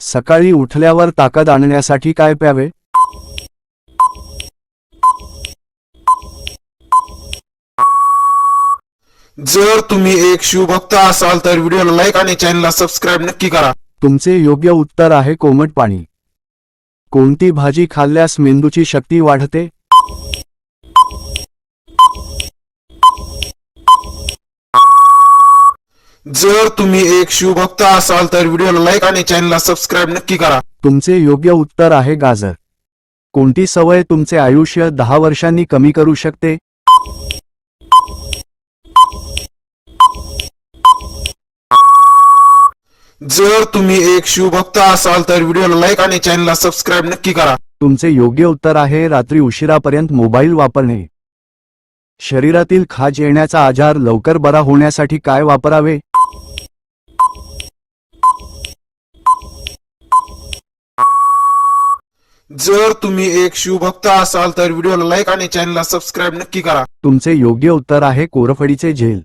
सकाळी उठल्यावर ताकद आणण्यासाठी काय प्यावे? जर तुम्ही एक शिवभक्त असाल तर व्हिडिओला लाईक आणि चॅनलला सबस्क्राईब नक्की करा. तुमचे योग्य उत्तर आहे कोमट पाणी. कोणती भाजी खाल्ल्यास मेंदूची शक्ती वाढते? जर तुम्ही एक शिवभक्त असाल तर व्हिडिओला लाईक आणि चॅनलला सबस्क्राईब नक्की करा. तुमचे योग्य उत्तर आहे गाजर. कोणती सवय तुमचे आयुष्य दहा वर्षांनी कमी करू शकते? जर तुम्ही एक शिवभक्त असाल तर व्हिडिओला लाईक आणि चॅनलला सबस्क्राईब नक्की करा. तुमचे योग्य उत्तर आहे रात्री उशिरापर्यंत मोबाईल वापरणे. शरीरातील खाज येण्याचा आजार लवकर बरा होण्यासाठी काय वापरावे? जर तुम्ही एक शिवभक्त असाल तर व्हिडिओला लाईक आणि चॅनलला सबस्क्राईब नक्की करा. तुमचे योग्य उत्तर आहे कोरफडीचे झेल.